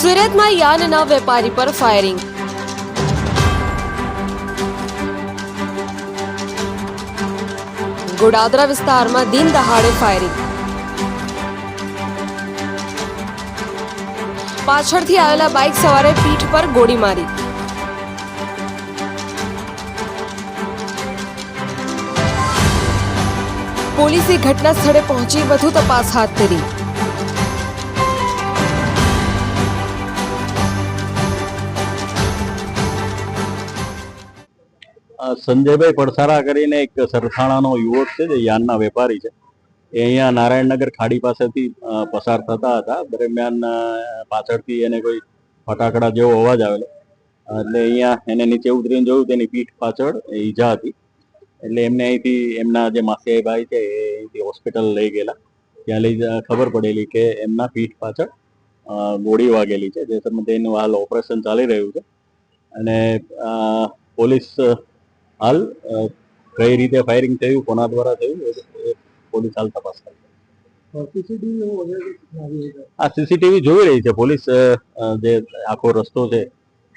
સુરતમાં યાનના વેપારી પર ફાયરિંગ. ગોડાદરા વિસ્તારમાં દિન દહાડે ફાયરિંગ. પાછળથી આવેલા બાઇક સવારે પીઠ પર ગોળી મારી. પોલીસે ઘટના સ્થળે પહોંચી વધુ તપાસ હાથ ધરી. સંજયભાઈ પડસારા કરીને એક સરથાણાનો યુવક છે, જે યાનના વેપારી છે. એ અહીંયા નારાયણનગર ખાડી પાસેથી પસાર થતા હતા. દરમિયાન પાછળથી એને કોઈ ફટાકડા જેવો અવાજ આવેલો. એટલે અહીંયા એને નીચે ઉતરીને જોયું, તેની પીઠ પાછળ ઈજા હતી. એટલે એમને અહીંથી એમના જે માસિયાઈ ભાઈ છે, એ અહીંથી હોસ્પિટલ લઈ ગયેલા. ત્યાં લઈ ખબર પડેલી કે એમના પીઠ પાછળ ગોળી વાગેલી છે. જે સંબંધે એનું હાલ ઓપરેશન ચાલી રહ્યું છે. અને પોલીસ હાલ કઈ રીતે ફાયરિંગ થયું કોના દ્વારા થયું એ પોલીસ હાલ તપાસ કરે આ સીસીટીવી જોઈ રહી છે પોલીસ જે આખો રસ્તો છે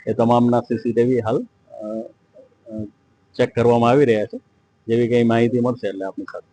એ તમામના સીસીટીવી હાલ ચેક કરવામાં આવી રહ્યા છે. જેવી કઈ માહિતી મળશે એટલે આપની સાથે.